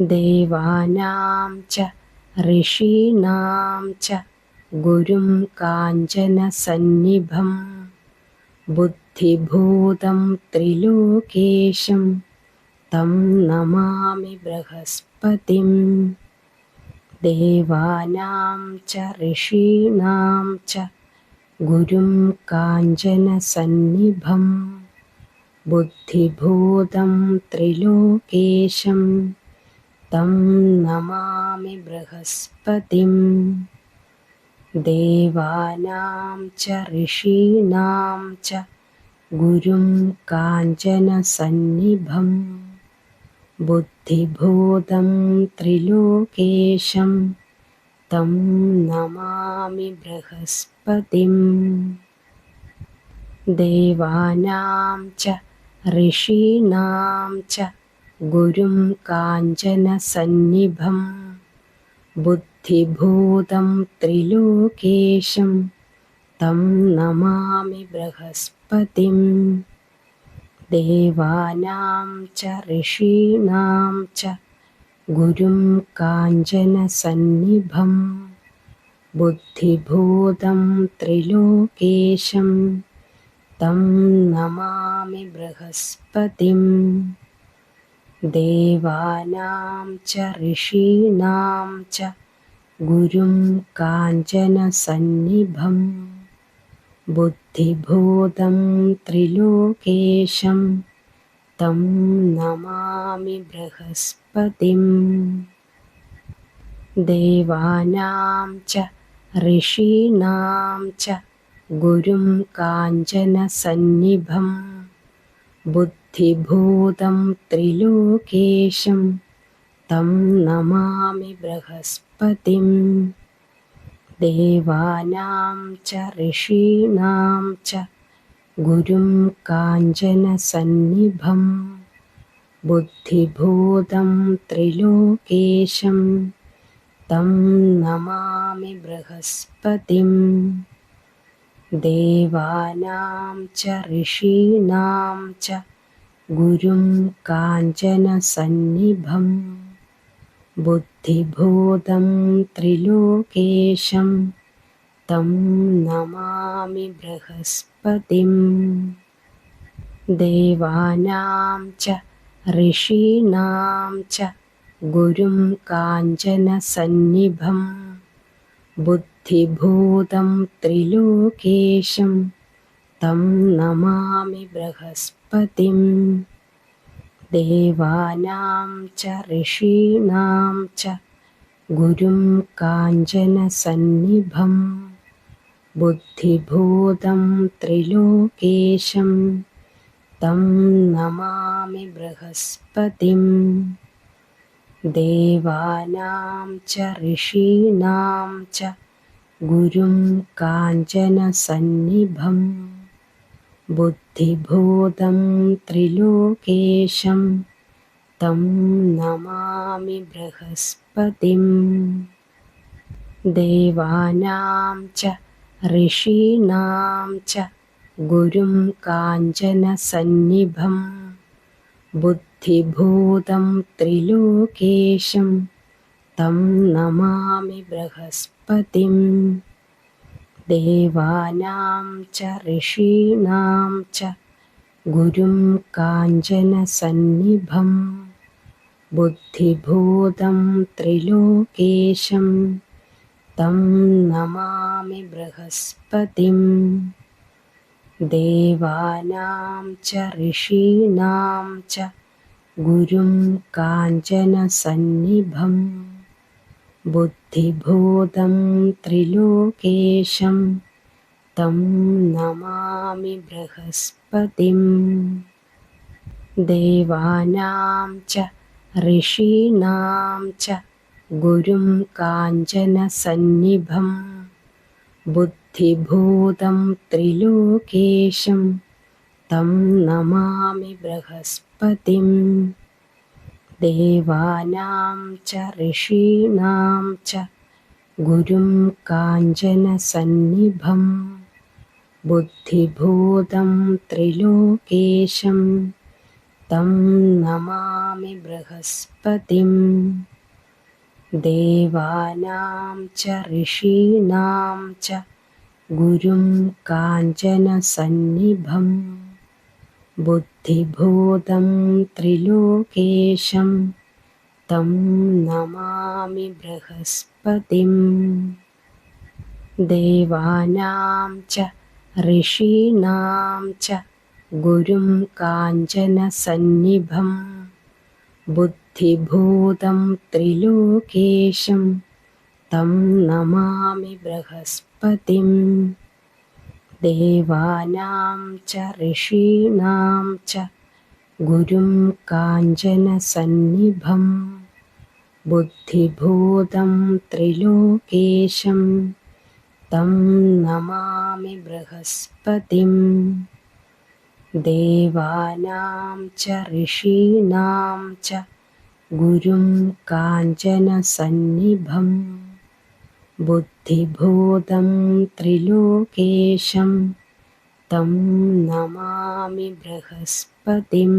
देवानां च ऋषीणां च गुरुं काञ्चनसन्निभं बुद्धिभूतं त्रिलोकेशं तं नमामि बृहस्पतिं देवानां च ऋषीणां च गुरुं काञ्चनसन्निभं बुद्धिभूतं त्रिलोकेशं तं नमामि बृहस्पतिं देवानां च ऋषीणां च गुरुं काञ्चनसन्निभं बुद्धिभूतं त्रिलोकेशं तं नमामि बृहस्पतिं देवानां च ऋषीणां च गुरुं काञ्चनसन्निभं बुद्धिभूतं त्रिलोकेशं तं नमामि बृहस्पतिं। देवानां च ऋषीणां च गुरुं काञ्चनसन्निभं बुद्धिभूतं त्रिलोकेशं तं नमामि बृहस्पतिं देवानां च ऋषीणां च गुरुं काञ्चनसन्निभं बुद्धिभूतं त्रिलोकेशं तं नमामि बृहस्पतिं। देवानां च ऋषीणां च गुरुं काञ्चनसन्निभं बुद्धिभूतं त्रिलोकेशं तं नमामि बृहस्पतिं देवानां च ऋषीणां च गुरुं काञ्चनसन्निभं। बुद्धिभूतं त्रिलोकेशं तं नमामि बृहस्पतिं देवानां च ऋषीणां च गुरुं काञ्चनसन्निभं बुद्धिभूतं त्रिलोकेशं तं नमामि बृहस्पतिं। देवानां च ऋषीणां च गुरुं काञ्चनसन्निभं बुद्धिभूतं त्रिलोकेशं तं नमामि बृहस्पतिं देवानां च ऋषीणां च गुरुं काञ्चनसन्निभं बुद्धिभूतं त्रिलोकेशं तं नमामि बृहस्पतिं देवानां च ऋषीणां च गुरुं काञ्चनसन्निभं बुद्धिभूतं त्रिलोकेशं तं नमामि बृहस्पतिं। देवानां च ऋषीणां च गुरुं काञ्चनसन्निभं बुद्धिभूतं त्रिलोकेशं तं नमामि च ऋषीणां च गुरुं काञ्चनसन्निभं बुद्धिभूतं त्रिलोकेशं तं नमामि बृहस्पतिं। देवानां च ऋषीणां च गुरुं काञ्चनसन्निभं बुद्धिभूतं त्रिलोकेशं तं नमामि बृहस्पतिं। देवानां च ऋषीणां च गुरुं काञ्चनसन्निभं। बुद्धिभूतं त्रिलोकेशं तं नमामि बृहस्पतिं देवानां च ऋषीणां च गुरुं काञ्चनसन्निभं बुद्धिभूतं त्रिलोकेशं तं नमामि बृहस्पतिं। देवानां च ऋषीणां च गुरुं काञ्चनसन्निभम् बुद्धिभूतं त्रिलोकेशं तं नमामि बृहस्पतिं। देवानां च ऋषीणां च गुरुं काञ्चनसन्निभं। बुद्धिभूतं त्रिलोकेशं तं नमामि बृहस्पतिम् देवानां च ऋषीणां च गुरुं काञ्चनसन्निभं बुद्धिभूतं त्रिलोकेशं तं नमामि बृहस्पतिं। देवानां च ऋषीणां च गुरुं काञ्चनसन्निभम् बुद्धिभूतं त्रिलोकेशं तं नमामि बृहस्पतिम्